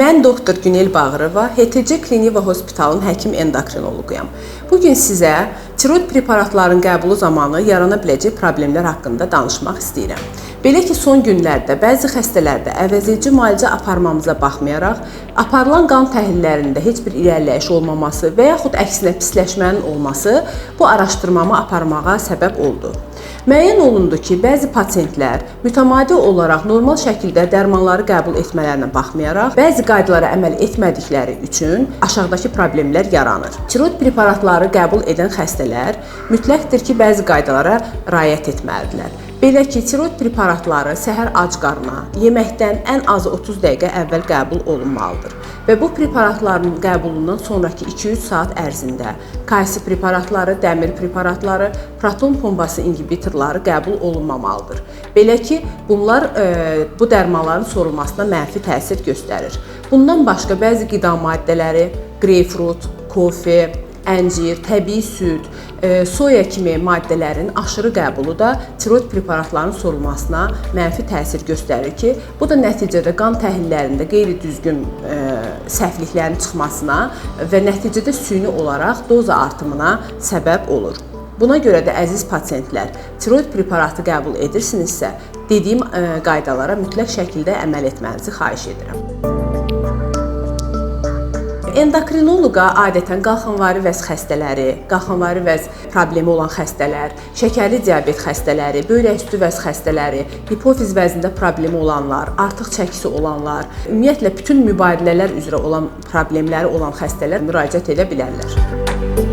Mən doktor Günel Bağırova, HTC Klinika Hospitalın həkim endokrinoloquyam. Bu gün sizə tiroid preparatlarının qəbulu zamanı yarana biləcək problemlər haqqında danışmaq istəyirəm. Belə ki, son günlərdə bəzi xəstələrdə əvəzedici müalicə aparmamıza baxmayaraq, aparılan qan təhlillərində heç bir irəliləyiş olmaması və yaxud əksinə pisləşmənin olması bu araşdırmamı aparmağa səbəb oldu. Müəyyən olundu ki, bəzi pasientlər mütəmadi olaraq normal şəkildə dərmanları qəbul etmələrinə baxmayaraq, bəzi qaydalara əməl etmədikləri üçün aşağıdakı problemlər yaranır. Tiroid preparatları qəbul edən xəstələr mütləqdir ki, bəzi qaydalara riayət etməlidirlər. Belə ki, tiroid preparatları səhər ac qarına, yeməkdən ən azı 30 dəqiqə əvvəl qəbul olunmalıdır və bu preparatların qəbulundan sonrakı 2-3 saat ərzində kalsi preparatları, dəmir preparatları, proton pompası inhibitorları qəbul olunmamalıdır. Belə ki, bunlar e, bu dərmanların sorulmasına mənfi təsir göstərir. Bundan başqa bəzi qida maddələri, greypfrut, kofe, əncir, təbii süd, e, soya kimi maddələrin aşırı qəbulu da tiroid preparatlarının sorulmasına mənfi təsir göstərir ki, bu da nəticədə qan təhlillərində qeyri-düzgün e, səhvliklərin çıxmasına və nəticədə süni olaraq doza artımına səbəb olur. Buna görə də əziz pasientlər, tiroid preparatı qəbul edirsinizsə, dediyim e, qaydalara mütləq şəkildə əməl etmənizi xahiş edirəm. Endokrinoloqa adətən qalxanvari vəz xəstələri, qalxanvari vəz problemi olan xəstələr, şəkərli diabet xəstələri, böyrək üstü vəz xəstələri, hipofiz vəznində problemi olanlar, artıq çəkisi olanlar, ümumiyyətlə bütün mübadilələr üzrə olan problemləri olan xəstələr müraciət edə bilərlər.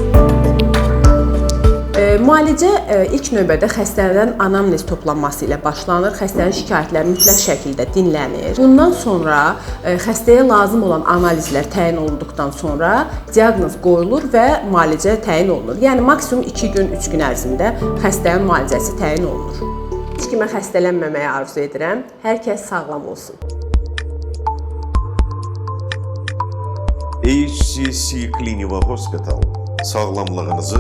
Müalicə e, ilk növbədə xəstədən anamnez toplanması ilə başlanır. Xəstənin şikayətləri mütləq şəkildə dinlənir. Bundan sonra e, xəstəyə lazım olan analizlər təyin olunduqdan sonra diaqnoz qoyulur və müalicə təyin olunur. Yəni maksimum 2 gün, 3 gün ərzində xəstənin müalicəsi təyin olunur. Heç kimə xəstələnməməyi arzu edirəm. Hər kəs sağlam olsun. HCC Clinical Hospital sağlamlığınızı